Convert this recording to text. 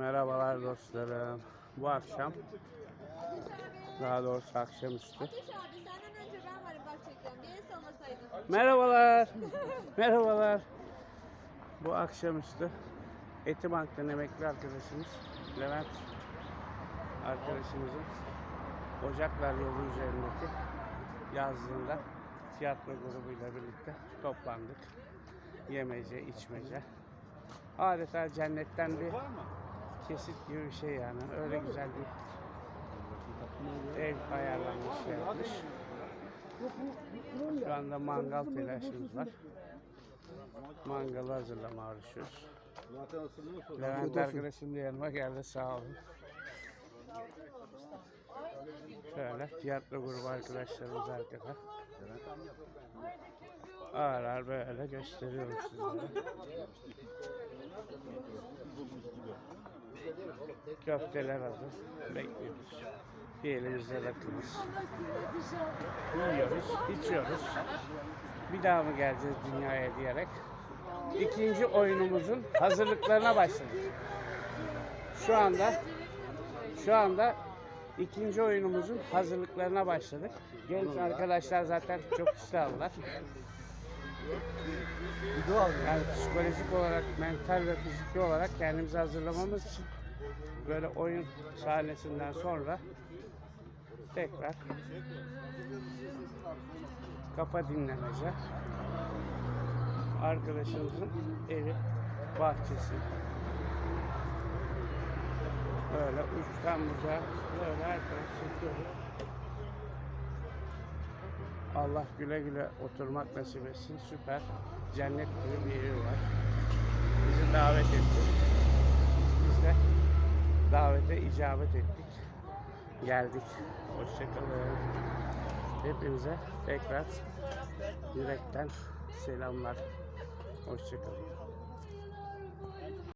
Merhabalar dostlarım. Bu akşam, daha doğrusu akşamüstü. Ateş abi senden önce ben varım bak çekiyorum. Bir el sallasaydın. Merhabalar. Merhabalar. Bu akşamüstü Etibank'tan emekli arkadaşımız Levent arkadaşımızın Ocaklar yolu üzerindeki yazlığında tiyatro grubuyla birlikte toplandık. Yemece, içmece. Adeta cennetten bir kesit gibi bir şey yani. Öyle güzel bir ev ayarlanmış, şey yapmış. Şu anda mangal telaşımız var. Mangalı hazırlama uğraşıyoruz. Levent arkadaşım da yanıma geldi sağ olun. Şöyle tiyatro grubu arkadaşlarımız arkada. Ağır ağır böyle gösteriyorum sizlere. Köfteler hazır. Bekliyoruz. Bir elimizde rakımız. Yiyoruz, içiyoruz. Bir daha mı geleceğiz dünyaya diyerek. İkinci oyunumuzun hazırlıklarına başladık. Şu anda şu anda ikinci oyunumuzun hazırlıklarına başladık. Genç arkadaşlar zaten çok iştahlılar. Yani psikolojik olarak, mental ve fiziki olarak kendimizi hazırlamamız için böyle oyun sahnesinden sonra tekrar kafa dinlemece arkadaşımızın evi bahçesi. Böyle uçtan bucağa böyle arkadaş Allah güle güle oturmak nasip etsin. Süper. Cennet gibi bir evi var. Bizi davet etti davete icabet ettik. Geldik. Hoşçakalın. Hepinize tekrar yürekten selamlar. Hoşçakalın